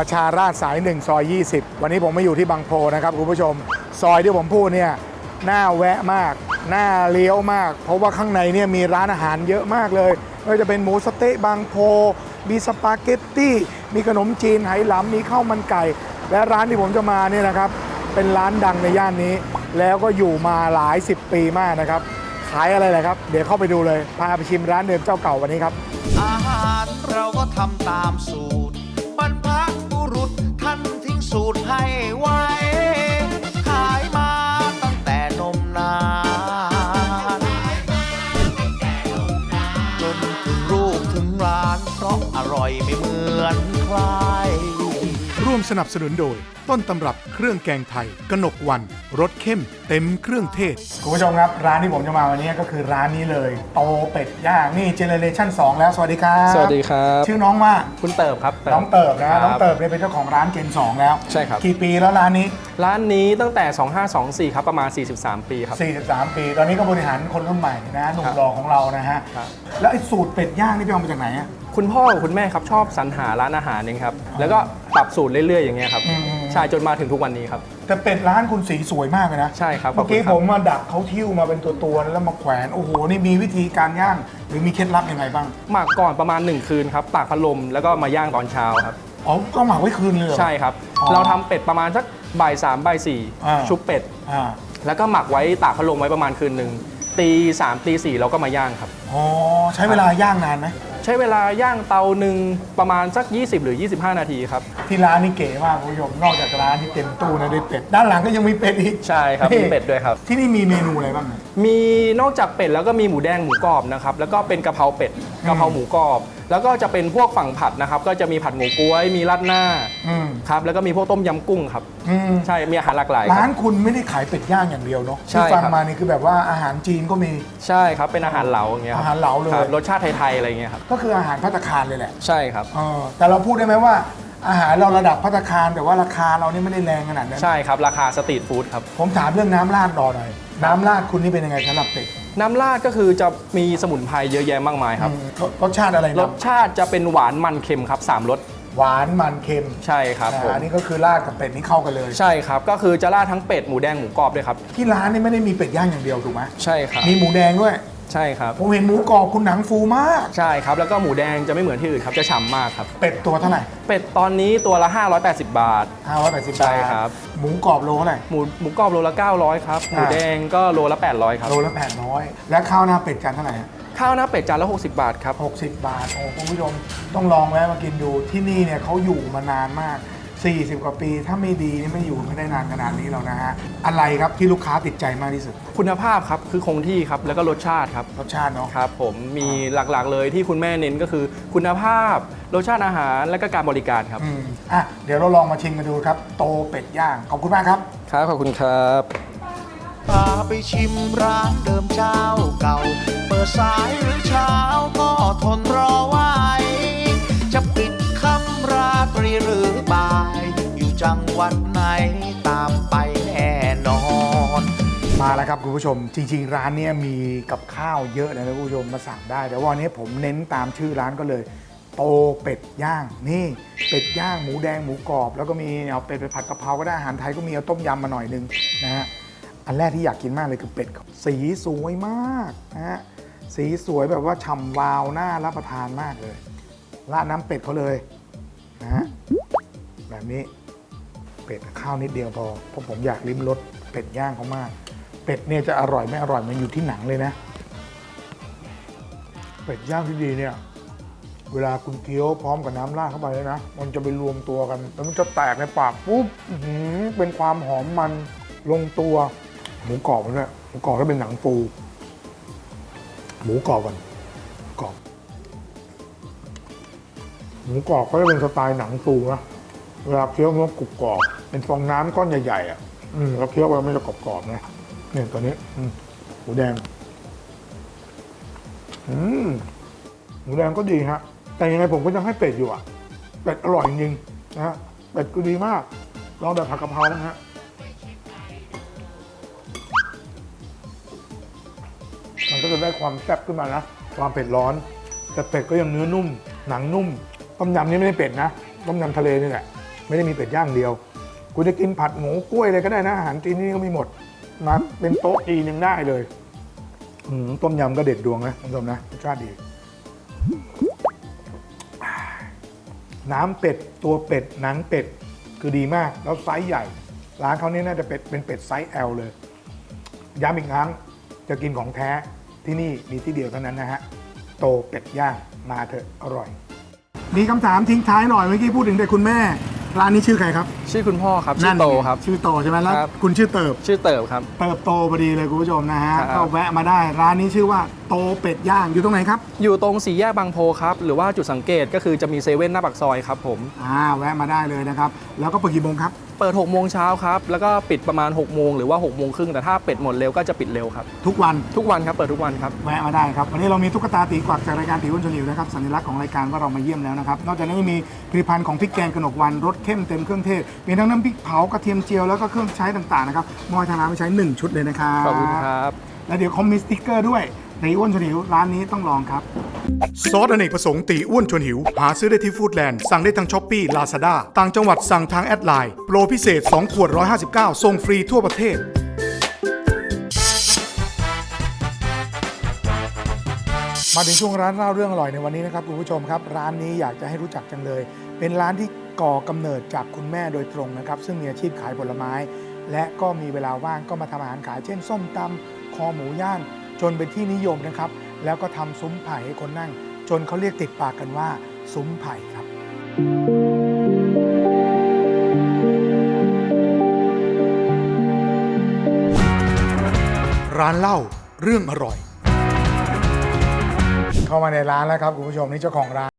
ประชาราษฎร์สาย1ซอย20 วันนี้ผมมาอยู่ที่บางโพนะครับคุณผู้ชม ซอยที่ผมพูดเนี่ยน่าแวะมาก น่าเลี้ยวมาก เพราะว่าข้างในเนี่ยมีร้านอาหารเยอะมากเลยไม่ว่าจะเป็นหมูสเต๊ะบางโพ มีสปาเกตตี้ มีขนมจีนไหหลำมีข้าวมันไก่ และร้านที่ผมจะมาเนี่ยนะครับ เป็นร้านดังในย่านนี้ แล้วก็อยู่มาหลาย 10 ปีมากนะครับ ขายอะไรเลยครับ เดี๋ยวเข้าไปดูเลย พาไปชิมร้านเดิมเจ้าเก่าวันนี้ครับ อาหารเราก็ทำตามสูตร สูตรให้ไว้ สนับสนุนโดย ต้นตำรับเครื่องแกงไทย กนกวันรสเข้ม เต็มเครื่องเทศ คุณผู้ชมครับ ร้านที่ผมจะมาวันนี้ก็คือร้านนี้เลย โตเป็ดย่างนี่เจเนเรชั่น2แล้วสวัสดีครับสวัสดีครับ ชื่อน้องว่าคุณเติบครับน้องเติบนะครัน้องเติบเนี่ยเป็นเจ้าของร้านเจน2แล้วใช่ครับ กี่ปีแล้วร้านนี้ ร้านนี้ตั้งแต่ 2524 ครับประมาณ 43 ปีครับ 43 ปี ตอนนี้ก็บริหารคนรุ่นใหม่นะหนุ่มครับหล่อของเรานะฮะครับแล้วไอ้สูตรเป็ดย่างนี่ไปเอามาจากไหนอะ คุณพ่อกับคุณแม่ครับชอบสรรหาร้านอาหารนี่ครับแล้วก็ปรับสูตรเรื่อยๆอย่างเงี้ยครับอืม ใช่จนมาถึงทุกวันนี้ครับ แต่เป็ดร้านคุณสีสวยมากเลยนะใช่ครับขเมื่ออบคุณกี้ครับผมมาดักเขาทิ้วมาเป็นตัวๆแล้วมาแขวนโอ้โหนี่มีวิธีการย่างหรือมีเคล็ดลับยังไงบ้างหมักก่อนประมาณ 1 คืนครับตากพัดลมแล้วก็มาย่างตอนเช้าครับ อ๋อก็หมักไว้คืนเลยเหรอ ใช่ครับ อ๋อเราทำเป็ดประมาณสักบ่ายสามบ่ายสี่อ่า ชุบเป็ด อ่าแล้วก็หมักไว้ตากพัดลมไว้ประมาณคืนหนึ่งตีสามตีสี่เราก็มาย่างครับ อ๋อใช้เวลาย่างนานไหม ใช้เวลาย่างเตาหนึ่งประมาณสัก 20 หรือ 25 นาทีครับ ที่ร้านนี่เก๋มากคุณผู้ชม นอกจากร้านที่เต็มตู้นะด้วยเป็ด ด้านหลังก็ยังมีเป็ดอีกใช่ครับมีเป็ดด้วยครับ ที่นี่มีเมนูอะไรบ้างเนี่ยมีนอกจากเป็ดแล้วก็มีหมูแดงหมูกรอบนะครับ แล้วก็เป็นกะเพราเป็ดกะเพราหมูกรอบ แล้วก็จะเป็นพวกฝั่งผัดนะครับ ก็จะมีผัดหมูกล้วย มีราดหน้าอืม ครับแล้วก็มีพวกต้มยำกุ้งครับ อืมใช่มีอาหารหลากหลายคร้ารันบคุณไม่ได้ขายเป็ดย่างอย่างเดียวเนาะใช่ที่ฟังครับ มานี่คือแบบว่าอาหารจีนก็มี ใช่ครับเป็นอาหารเหลาอย่างเงี้ยคบอาหารเหลาเลยคบรสชาติไทยๆอะไรอย่างเงี้ยครับก็คืออาหารพัตตาคารเลยแหละใช่ครับ เออแต่เราพูดได้ไหมว่า อาหารเราระดับพัตตาคารแต่ว่าราคาเรานี่ไม่ได้แรงขนาดนั้นใช่ครับราคาสตรีทฟู้ดครับ ผมถามเรื่องน้ำราดรอหน่อย น้ำราดคุณนี่เป็นยังไงสำหรับเป็ด น้ำราดก็คือจะมีสมุนไพรเยอะแยะมากมายครับอืมรสรสชาติอะไรรนะสชาติจะเป็นหวานมันเค็มครับสามรสหวานมันเค็มใช่ครับผมอ่าอันนี้ก็คือราดกับเป็ดนี่เข้ากันเลย ใช่ครับ ก็คือจะราดทั้งเป็ดหมูแดงหมูกรอบด้วยครับ ที่ร้านนี่ไม่ได้มีเป็ดย่างอย่างเดียวถูกไหมใช่ครับ มีหมูแดงด้วย ใช่ครับ ผมเห็นหมูกรอบคุณหนังฟูมาก ใช่ครับ แล้วก็หมูแดงจะไม่เหมือนที่อื่นครับ จะฉ่ำมากครับ เป็ดตัวเท่าไหร่เป็ดตอนนี้ตัวละ 580 บาท 580ใช่บาทครับ หมูกรอบโลเท่าไหร่ หมูหมูกรอบโลละ 900 ครับ หมูอ่าแดงก็โลละ 800 ครับ โลละ800 และข้าวหน้าเป็ดจานเท่าไหร่ข้าวหน้าเป็ดจานละ 60 บาทครับ 60 บาท โอ้คุณผู้ชมต้องลองแวะมากินดูที่นี่เนี่ยเขาอยู่มานานมาก 40 กว่าปี ถ้าไม่ดีนี่ไม่อยู่ไม่ได้นานขนาดนี้หรอกนะฮะ อะไรครับที่ลูกค้าติดใจมากที่สุด คุณภาพครับ คือคงที่ครับ แล้วก็รสชาติครับ รสชาติเนาะ ครับผม มีหลักๆเลยที่คุณแม่เน้นก็คือ คุณภาพ รสชาติอาหาร และก็การบริการครับ อืมอะ เดี๋ยวเราลองมาชิมกันดูครับ โตเป็ดย่าง ขอบคุณมากครับ ครับ ขอบคุณครับ พาไปชิมร้านเดิมเจ้าเก่า เปิดสายหรือเช้าก็ทนรอไว้ หรือบ่าย อยู่จังหวัดไหนตามไปแน่นอน มาแล้วครับคุณผู้ชม จริง ๆ ร้านเนี้ยมีกับข้าวเยอะเลยนะคุณผู้ชมมาสั่งได้ แต่ว่าวันนี้ผมเน้นตามชื่อร้านก็เลย โตเป็ดย่าง นี่ เป็ดย่างหมูแดงหมูกรอบ แล้วก็มีเอาเป็ดไปผัดกะเพราก็ได้อาหารไทยก็มีเอาต้มยำมาหน่อยนึงนะฮะอันแรกที่อยากกินมากเลยคือเป็ดสีสวยมากนะฮะสีสวยแบบว่าฉ่ำวาวน่ารับประทานมากเลยราดน้ำเป็ดเขาเลยนะฮะ แบบนี้ เป็ดข้าวนิดเดียวพอเพราะผมอยากลิ้มรสเป็ดย่างเขามาก เป็ดเนี่ยจะอร่อยไม่อร่อยมันอยู่ที่หนังเลยนะ เป็ดย่างที่ดีเนี่ย เวลาคุณเคี้ยวพร้อมกับน้ำราดเข้าไปเลยนะ มันจะไปรวมตัวกัน แล้วมันจะแตกในปากปุ๊บอื้อหือเป็นความหอมมันลงตัว หมูกรอบมันด้วยหมูกรอบก็เป็นหนังฟูหมูกรอบกันกรอบหมูกรอบก็จะเป็นสไตล์หนังฟูนะ เวลาเคี้ยวมันกรุบกรอบเป็นฟองน้ำก้อนใหญ่ๆอะอืมแล้วเคี้ยวไปมันจะกรอบๆนะเนี่ยตัวนี้ อืมหมูแดง อืมหมูแดงก็ดีฮะ แต่ยังไงผมก็ยังให้เป็ดอยู่อะ เป็ดอร่อยจริงนะฮะเป็ดก็ดีมาก ลองแบบผัดกะเพรานะฮะมันก็จะได้ความแซ่บขึ้นมานะความเผ็ดร้อน แต่เป็ดก็ยังเนื้อนุ่ม หนังนุ่ม ต้มยำนี่ไม่ได้เป็ดนะ ต้มยำทะเลนี่แหละ ไม่ได้มีเป็ดย่างเดียว คุณจะกินผัดหมูกล้วยอะไรก็ได้นะอาหารจีนนี่ก็มีหมดนะเป็นโต๊ะจีนยังได้เลยอืมต้มยำก็เด็ดดวงนะคุณผู้ชมนะรสชาติดี น้ำเป็ดตัวเป็ดหนังเป็ดคือดีมาก แล้วไซส์ใหญ่ ร้านเขานี่น่าจะเป็ดเป็นเป็ดไซส์ L เลยย้ำอีกครั้งจะกินของแท้ที่นี่มีที่เดียวเท่านั้นนะฮะ โตเป็ดย่างมาเถอะอร่อย มีคำถามทิ้งท้ายหน่อยเมื่อกี้พูดถึงแต่คุณแม่ ร้านนี้ชื่อใครครับชื่อคุณพ่อครับชื่อโตครับ ชื่อโตใช่ไหมแล้วครับ คุณชื่อเติบ ชื่อเติบครับ เติบโตพอดีเลยคุณผู้ชมนะฮะครับ ก็แวะมาได้ ร้านนี้ชื่อว่าโตเป็ดย่างอยู่ตรงไหนครับอยู่ตรงสี่แยกบางโพครับ หรือว่าจุดสังเกตก็คือจะมีเซเว่นหน้าปากซอยครับผม อ่าแวะมาได้เลยนะครับ แล้วก็เปิดกี่โมงครับ เปิด6โมงเช้าครับ แล้วก็ปิดประมาณ6โมงหรือว่า6โมงครึ่งแต่ถ้าเป็ดหมดเร็วก็จะปิดเร็วครับ ทุกวันทุกวันครับเปิดทุกวันครับแวะมาได้ครับ วันนี้เรามีตุ๊กตาตีกวักจากรายการตีอ้วนชวนหิวนะครับสัญลักษณ์ของรายการว่าเรามาเยี่ยมแล้วนะครับ นอกจากนี้ยังมีผลิตภัณฑ์ของพริกแกงกนกวันรสเข้มเต็มเครื่องเทศ มีทั้งน้ำพริกเผากระเทียมเจียวแล้วก็เครื่องใช้ต่างๆนะครับมอยทางร้านไปใช้ 1 ชุดเลยนะครับขอบคุณครับ และเดี๋ยวเขามีสติ๊กเกอร์ด้วย ตีอ้วนชวนหิวร้านนี้ต้องลองครับ ซอสอเนกประสงค์ตีอ้วนชวนหิว หาซื้อได้ที่ฟู้ดแลนด์ สั่งได้ทางช้อปปี้ลาซาด้าต่างจังหวัดสั่งทางแอดไลน์โปรพิเศษ 2 ขวด 159ส่งฟรีทั่วประเทศมาถึงช่วงร้านเล่าเรื่องอร่อยในวันนี้นะครับคุณผู้ชมครับ ร้านนี้อยากจะให้รู้จักจังเลย เป็นร้านที่ก่อกำเนิดจากคุณแม่โดยตรงนะครับ ซึ่งมีอาชีพขายผลไม้ และก็มีเวลาว่างก็มาทำอาหารขายเช่น ส้มตำคอหมูย่าง จนเป็นที่นิยมนะครับ แล้วก็ทำซุ้มไผ่ให้คนนั่ง จนเขาเรียกติดปากกันว่า ซุ้มไผ่ครับ ร้านเหล้าเรื่องอร่อย เข้ามาในร้านแล้วครับคุณผู้ชมนี่เจ้าของร้าน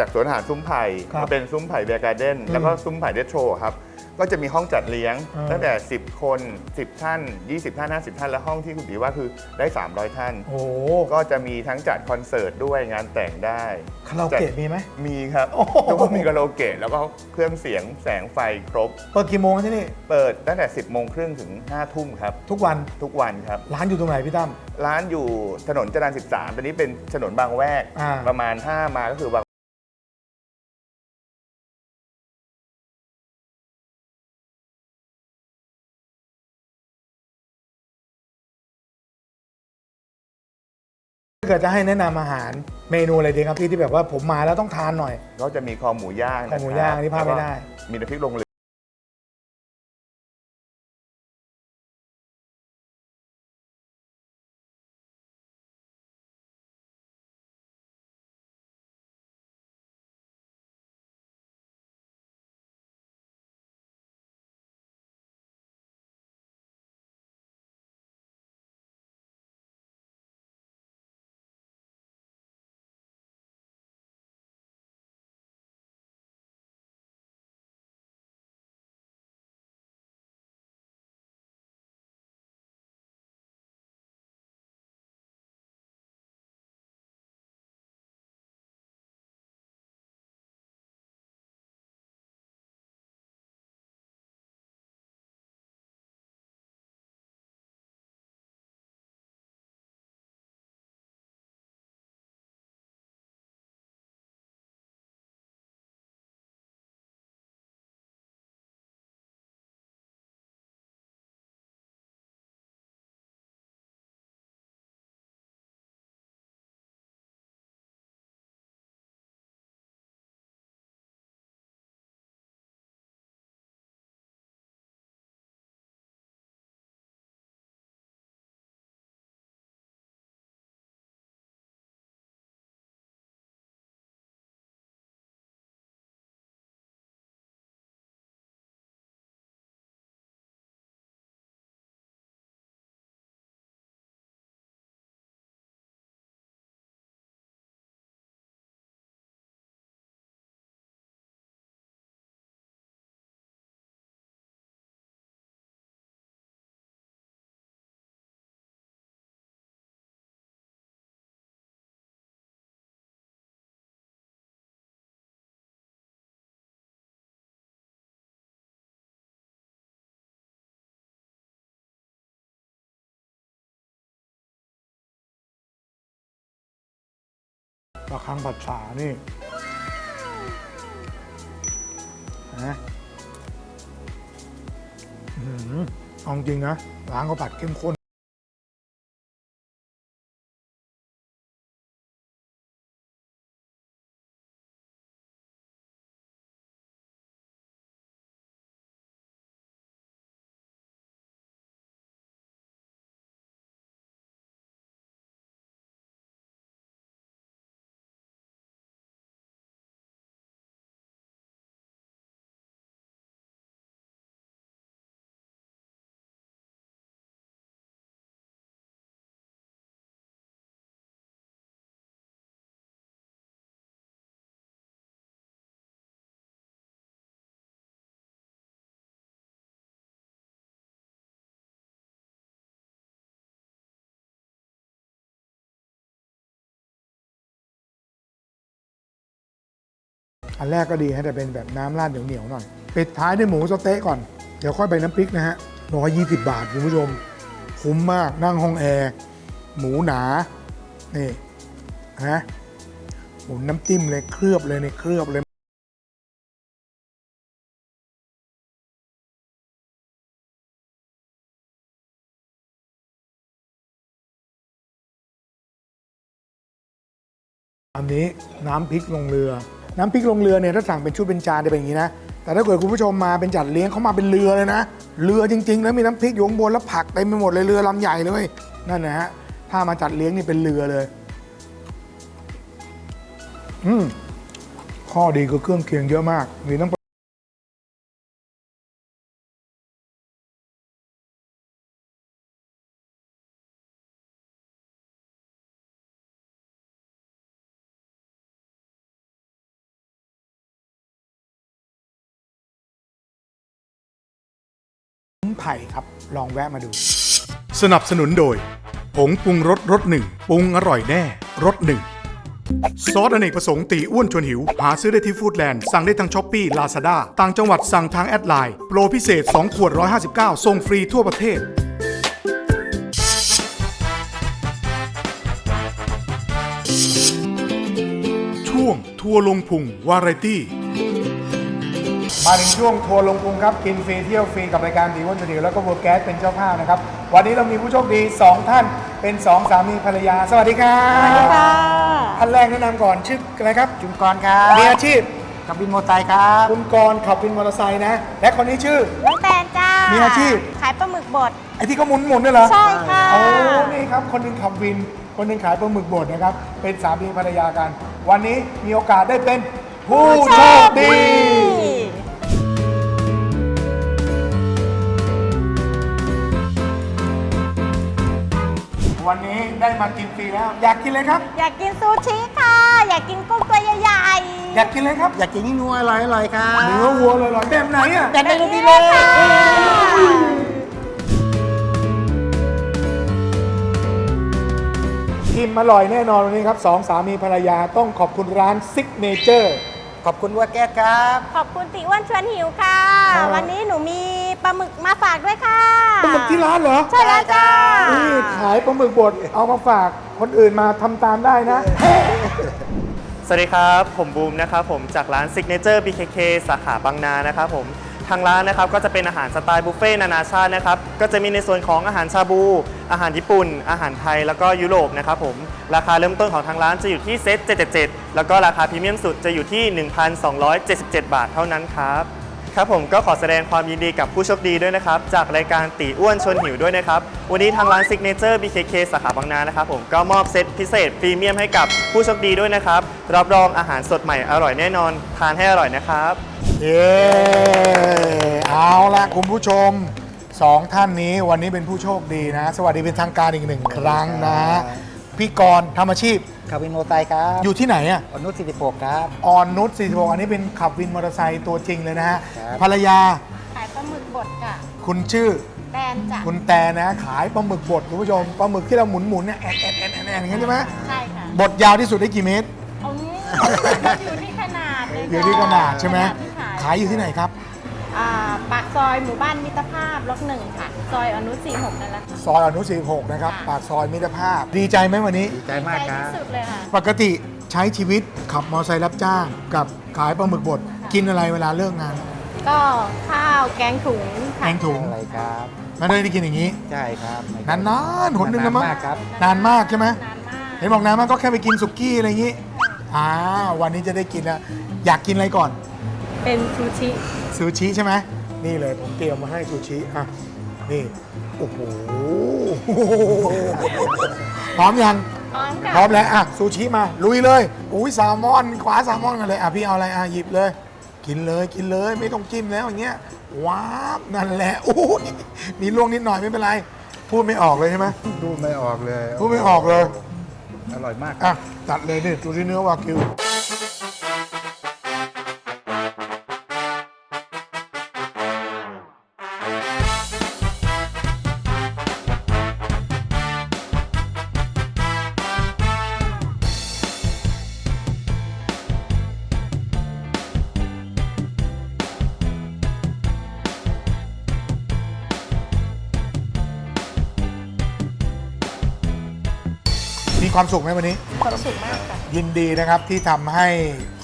จากสวนอาหารซุ้มไผ่ครับมาเป็นซุ้มไผ่เบียร์การ์เด้นอืมแล้วก็ซุ้มไผ่เดสโทรครับ ก็จะมีห้องจัดเลี้ยง อ่า ตั้งแต่ 10 คน 10 ท่าน 20 ท่าน 50 ท่าน และห้องที่คุณตีว่าคือได้ 300 ท่าน โอ้โหก็จะมีทั้งจัดคอนเสิร์ตด้วยงานแต่งได้ คาราโอเกะมีไหม มีครับโอ้โห แล้วก็มีคาราโอเกะแล้วก็เครื่องเสียงแสงไฟครบ เปิดกี่โมงที่นี่เปิดตั้งแต่ 10 โมงครึ่งถึง 5 ทุ่มครับ ทุกวันทุกวันครับ ร้านอยู่ตรงไหนพี่ตั้ม ร้านอยู่ถนนจรัญ13ตอนนี้เป็นถนนบางแวก อ่า ประมาณ 5 มาก็คือบาง ถ้าเกิดจะให้แนะนำอาหารเมนูอะไรดีครับพี่ที่แบบว่าผมมาแล้วต้องทานหน่อย ก็จะมีคอหมูย่างคอหมูย่างนี่พลาดไม่ได้แล้วก็มีน้ำพริกลงเรือ ปลาคังผัดฉานี่นะออหือเอาจริงนะร้านเขาผัดเข้มข้น อันแรกก็ดีฮะแต่เป็นแบบน้ำราดเหนียวๆหน่อยปิดท้ายด้วยหมูสเต๊ะก่อน เดี๋ยวค่อยไปน้ำพริกนะฮะร้อยยี่สิบบาทคุณผู้ชม คุ้มมากนั่งห้องแอร์หมูหนา นี่ฮะหมุนน้ำจิ้มเลยเคลือบเลยในเคลือบเลยอันนี้น้ำพริกลงเรือ น้ำพริกลงเรือเนี่ยถ้าสั่งเป็นชุดเป็นจานจะเป็นอย่างนี้นะ แต่ถ้าเกิดคุณผู้ชมมาเป็นจัดเลี้ยงเขามาเป็นเรือเลยนะ เรือจริงๆ แล้วมีน้ำพริกอยู่ข้างบนแล้วผักเต็มไปหมดเลยเรือลำใหญ่เลยนั่นนะฮะถ้ามาจัดเลี้ยงนี่เป็นเรือเลย อืมข้อดีคือเครื่องเคียงเยอะมาก มีทั้ง ไผ่ครับ ลองแวะมาดู สนับสนุนโดย ผงปรุงรสรสหนึ่งปรุงอร่อยแน่รสหนึ่งซอสอเนกประสงค์ตีอ้วนชวนหิว หาซื้อได้ที่ฟู้ดแลนด์ สั่งได้ทางช้อปปี้ลาซาด้าต่างจังหวัดสั่งทางแอดไลน์โปรพิเศษ 2 ขวด 159ส่งฟรีทั่วประเทศช่วงทัวร์ลงพุงวาไรตี้ มาถึงช่วงทัวร์ลงกรุงครับกินฟรีเที่ยวฟรีกับรายการดีวันชนิวแล้วก็บัวแก๊สเป็นเจ้าภาพนะครับ วันนี้เรามีผู้โชคดี 2 ท่านเป็น2สามีภรรยา สวัสดีครับสวัสดีค่ะท่านแรกแนะนำก่อนชื่ออะไรครับจุนกรครับมีอาชีพกับบินโมอเตอร์ไซค์ครับคุณกรณ์ขับวินมอเตอร์ไซค์นะ และคนนี้ชื่อ น้องแตนจ้า มีมีอาชีพ ขายปลาหมึกบด ไอ้ที่เขาหมุนหมุนๆนี่เหรอ ใช่ค่ะ โอ้ นี่ครับ คนหนึงขับวิน คนหนึงขายปลาหมึกบดนะครับ เป็นสามีภรรยากัน วันนี้มีโอกาสได้เป็นผู้โชคดี วันนี้ได้มากินฟรีแล้ว อยากกินเลยครับ อยากกินซูชิค่ะ อยากกินกุ้งตัวใหญ่อยากกินเลยครับอยากกินนี่นัวอร่อยอร่อยค่ะเนื้อวัวเลยเหรอแบบไหนอะแต่ไม่รู้ดีเลยค่ะกินอร่อยแน่นอนวันนี้ครับสองสามีภรรยาต้องขอบคุณร้านซิกเนเจอร์ ขอบคุณวัวแก้ครับ ขอบคุณติอ้วนชวนหิวค่ะ ครับ วันนี้หนูมีปลาหมึกมาฝากด้วยค่ะปลาหมึกที่ร้านเหรอ ใช่แล้วจ้านี่ขายปลาหมึกบดเอามาฝากคนอื่นมาทำตามได้นะ สวัสดีครับ ผมบูมนะครับผมจากร้าน Signature BKK สาขาบางนานะครับผม ทางร้านนะครับก็จะเป็นอาหารสไตล์บุฟเฟ่ต์นานาชาตินะครับก็จะมีในส่วนของอาหารชาบู อาหารญี่ปุ่น อาหารไทยแล้วก็ยุโรปนะครับผมราคาเริ่มต้นของทางร้านจะอยู่ที่เซต777 แล้วก็ราคาพรีเมียมสุดจะอยู่ที่ 1,277 บาทเท่านั้นครับครับผมก็ขอแสดงความยินดีกับผู้โชคดีด้วยนะครับ จากรายการตีอ้วนชวนหิวด้วยนะครับ วันนี้ทางร้าน Signature BKK สาขาบางนานะครับผมก็มอบเซตพิเศษพรีเมียมให้กับผู้โชคดีด้วยนะครับ รับรองอาหารสดใหม่อร่อยแน่นอน ทานให้อร่อยนะครับ เย้เอาละคุณผู้ชมสองท่านนี้วันนี้เป็นผู้โชคดีนะ สวัสดีเป็นทางการอีกหนึ่งครั้งนะ พี่กรณ์ทำอาชีพ ขับบินโมอเตอร์ไซค์ครับอยู่ที่ไหนอะอนุสิ46ครับออนนุช46อันนี้เป็นขับวินมอเตอร์ไซค์ตัวจริงเลยนะฮะครับภรรยาขายปลาหมึกบดค่ะคุณชื่อ แตนจ้ะคุณแตนนะขายปลาหมึกบดคุณผู้ชมปลาหมึกที่เราหมุนหมุนๆเนี่ยแอนแอนแอนแอนแอนอย่างนี้นใช่ไหมใช่ค่ะ บดยาวที่สุดได้กี่เมตรเอางี้อยู่ที่ขนาดเลยอยู่ที่ขนาดใช่ไหมขนาดที่ขายอยู่ที่ไหนครับอ่าปากซอยหมู่บ้านมิตรภาพล็อกหนึ่งค่ะ ซอยอนุ46นั่นแหละค่ะ ซอยอนุ46นะครับค่ะ ปากซอยมิตรภาพ ดีใจไหมวันนี้ใจที่สุดเลยค่ะ ปกติใช้ชีวิตขับมอเตอร์ไซค์รับจ้าง กับขายปลาหมึกบดกินอะไรเวลาเลิกงานก็ข้าวแกงถุงแกค่ะ งถุงอะไรครับไม่ได้กินอย่างนี้ใช่ครับนานๆหนหนึ่งนะมั้งนานมากครับ นานมากใช่ไหมนานมาก เห็นบอกนานมากก็แค่ไปกินสุกี้อะไรอย่างนี้ อ่าวันนี้จะได้กินแล้ว อยากกินอะไรก่อน เป็นซูชิ ซูชิใช่ไหมนี่เลยผมเตรียมมาให้ซูชิอะนี่โอ้โหพร้อมยังพร้อมค่ะ พร้อมแล้วอะซูชิมา ลุยเลยอุ้ยแซลมอนขวาแซลมอนกันเลยอะพี่เอาอะไรอะหยิบเลย กินเลยกินเลยไม่ต้องจิ้มแล้วอย่างเงี้ยว้าวนั่นแหละโอ้ยมีล่วงนิดหน่อยไม่เป็นไร พูดไม่ออกเลยใช่ไหมดูไม่ออกเลยพูดไม่ออกเลย อร่อยมากอะ ตัดเลยนี่ดูที่เนื้อวากิว มีความสุขไหมวันนี้ ความสุขมากค่ะ ยินดีนะครับที่ทำให้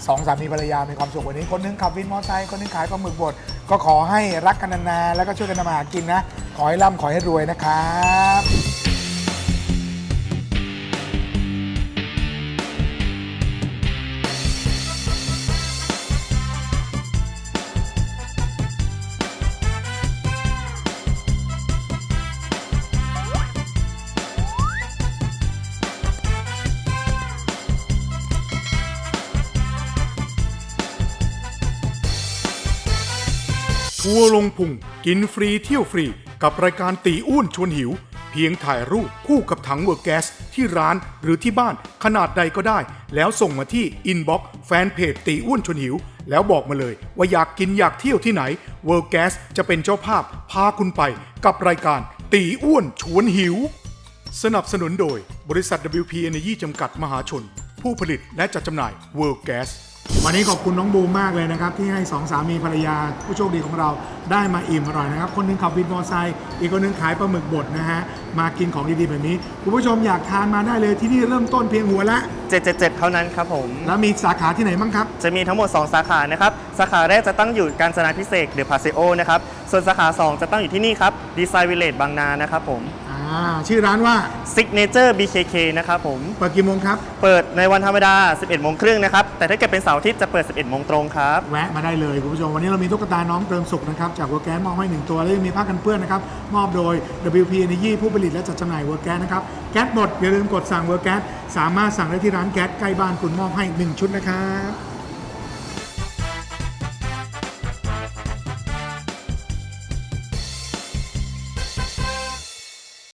สองสามีภรรยามีความสุขวันนี้ คนหนึงขับวินมอเตอร์ไซค์คนหนึงขายปลาหมึกบดก็ขอให้รักกันนานๆแล้วก็ช่วยกันทำมาหากินนะ ขอให้ร่ำขอให้รวยนะครับ ทัวลงพุงกินฟรีเที่ยวฟรี กับรายการตีอ้วนชวนหิว เพียงถ่ายรูปคู่กับถังเวอร์แก๊สที่ร้านหรือที่บ้านขนาดใดก็ได้ แล้วส่งมาที่อินบ็อกซ์แฟนเพจตีอ้วนชวนหิว แล้วบอกมาเลยว่าอยากกินอยากเที่ยวที่ไหนเวอร์แก๊สจะเป็นเจ้าภาพพาคุณไปกับรายการตีอ้วนชวนหิว สนับสนุนโดยบริษัท WP Energy จำกัดมหาชน ผู้ผลิตและจัดจำหน่าย World Gas วันนี้ขอบคุณน้องบูมมากเลยนะครับ ที่ให้สองสามีภรรยาผู้โชคดีของเราได้มาอิ่มอร่อยนะครับ คนหนึงขับวินมอเตอร์ไซค์อีกคนหนึงขายปลาหมึกบดนะฮะมากินของดีๆแบบนี้คุณผู้ชมอยากทานมาได้เลยที่นี่เริ่มต้นเพียงหัวละ 777 เท่านั้นครับผม แล้วมีสาขาที่ไหนบ้างครับ จะมีทั้งหมด 2 สาขานะครับ สาขาแรกจะตั้งอยู่กาญจนาพิเศษเดอะพาเซโอนะครับ ส่วนสาขา 2 จะตั้งอยู่ที่นี่ครับดีไซน์วิลเลจบางนานะครับผมอ่า ชื่อร้านว่า Signature BKK นะครับผม เปิดกี่โมงครับ เปิดในวันธรรมดา 11 โมงครึ่งนะครับ แต่ถ้าเกิดเป็นเสาร์อาทิตย์จะเปิด 11 โมงตรงครับ แวะมาได้เลยคุณผู้ชม วันนี้เรามีตุ๊กตาน้องเติมสุขนะครับ จากเวอร์แกนมอบให้หนึ่งตัว แล้วยังมีผ้ากันเปื้อนนะครับ มอบโดย WP Energy ผู้ผลิตและจัดจำหน่ายเวอร์แกนนะครับ แก๊สหมดอย่าลืมกดสั่งเวอร์แกนสามารถสั่งได้ที่ร้านแก๊สใกล้บ้านคุณมอบให้ 1 ชุดนะครับ